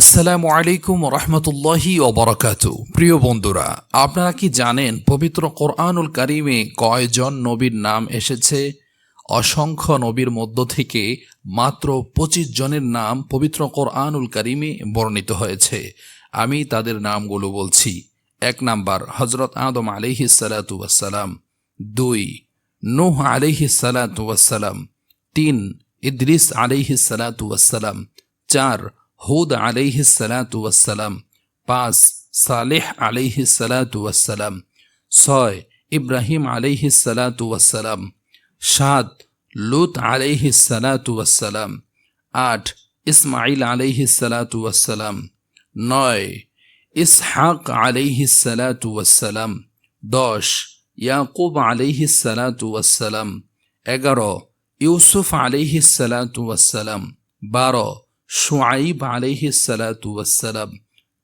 আসসালামু আলাইকুম রহমতুল্লাহি ওবরাকাত। প্রিয় বন্ধুরা, আপনারা কি জানেন পবিত্র কোরআনুল কারিমে কয়জন নবীর নাম এসেছে? অসংখ্য নবীর মধ্য থেকে মাত্র পঁচিশ জনের নাম পবিত্র কোরআনুল কারিমে বর্ণিত হয়েছে। আমি তাদের নামগুলো বলছি। এক নাম্বার হজরত আদম আলিহি সালাতাম দুই, নুহ আলিহি সালাতাম তিন, ইদ্রিস আলিহি সালাতাম চার হুদ আলাইহি সালাতু ওয়াসসালাম, পাঁচ সালেহ আলাইহি সালাতু ওয়াসসালাম, ছয় ইব্রাহিম আলাইহি সালাতু ওয়াসসালাম, সাত লুত আলাইহি সালাতু ওয়াসসালাম, আট ইসমাইল আলাইহি সালাতু ওয়াসসালাম, নয় ইসহাক আলাইহি সালাতু ওয়াসসালাম, দশ ইয়াকুব আলাইহি সালাতু ওয়াসসালাম, এগারো ইউসুফ আলাইহি সালাতু ওয়াসসালাম, বারো শুআইব আলাইহি সালাতু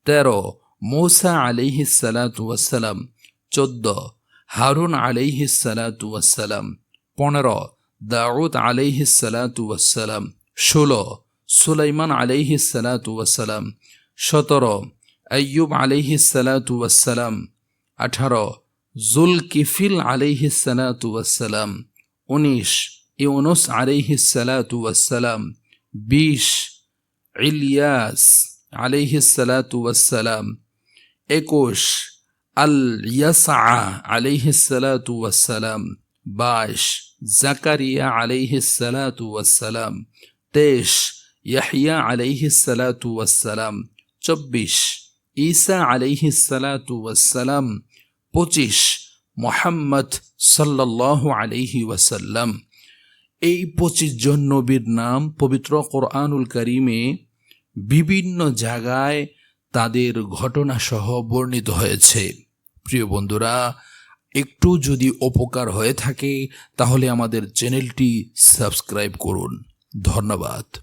তেরো, মৌসা আলাইহি সালাতু চোদ্দ, হারুন আলাইহি সালাতু পনেরো, দাউদ আলাইহি সালাতু ওয়াসসালাম। ষোলো, সুলাইমান আলাইহি সালাতু ওয়াসসালাম। সতেরো আয়ুব আলাইহি সালাতু আঠারো জুল কিফিল আলাইহি সালাতু উনিশ, ইউনুস আলাইহি সালাতু বিশ ইলিয়াস আলাইহি সালাতু ওয়াসসালাম। একুশ, আল ইয়াসা আলাইহি সালাতু ওয়াসসালাম। বাইশ, জাকারিয়া আলাইহি সালাতু ওয়াসসালাম। তেইশ ইয়াহিয়া আলাইহি সালাতু ওয়াসসালাম। চব্বিশ, ঈসা আলাইহি সালাতু ওয়াসসালাম। পঁচিশ, মোহাম্মদ সাল্লাল্লাহু আলাইহি ওয়াসাল্লাম। এই পঁচিশ জন নবীর নাম পবিত্র কোরআনুল করিমে বিভিন্ন জায়গায় তাদের ঘটনাসহ বর্ণিত হয়েছে। প্রিয় বন্ধুরা, একটু যদি উপকার হয়ে থাকে, তাহলে আমাদের চ্যানেলটি সাবস্ক্রাইব করুন। ধন্যবাদ।